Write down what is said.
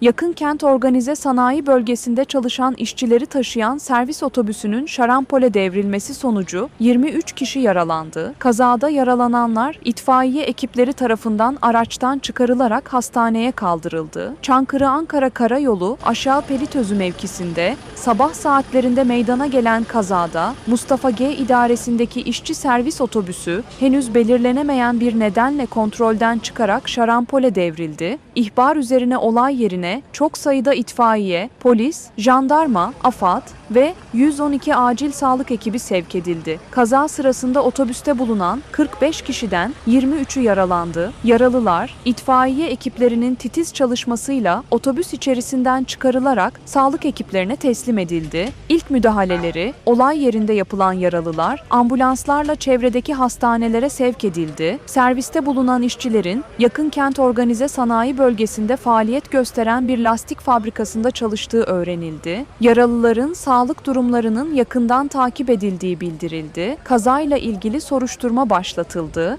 yakın kent organize sanayi bölgesinde çalışan işçileri taşıyan servis otobüsünün şarampole devrilmesi sonucu 23 kişi yaralandı. Kazada yaralananlar itfaiye ekipleri tarafından araçtan çıkarılarak hastaneye kaldırıldı. Çankırı-Ankara Karayolu aşağı Pelitözü mevkisinde sabah saatlerinde meydana gelen kazada Mustafa G idaresindeki işçi servis otobüsü henüz belirlenemeyen bir nedenle kontrolden çıkarak şarampole devrildi. İhbar üzerine olay yerine çok sayıda itfaiye, polis, jandarma, AFAD ve 112 acil sağlık ekibi sevk edildi. Kaza sırasında otobüste bulunan 45 kişiden 23'ü yaralandı. Yaralılar itfaiye ekiplerinin titiz çalışmasıyla otobüs içerisinden çıkarılarak sağlık ekiplerine teslim edildi. İlk müdahaleleri olay yerinde yapılan yaralılar ambulanslarla çevredeki hastanelere sevk edildi. Serviste bulunan işçilerin yakın kent organize sanayi bölgesinde faaliyet gösteren bir lastik fabrikasında çalıştığı öğrenildi. Yaralıların sağlık durumlarının yakından takip edildiği bildirildi. Kazayla ilgili soruşturma başlatıldı.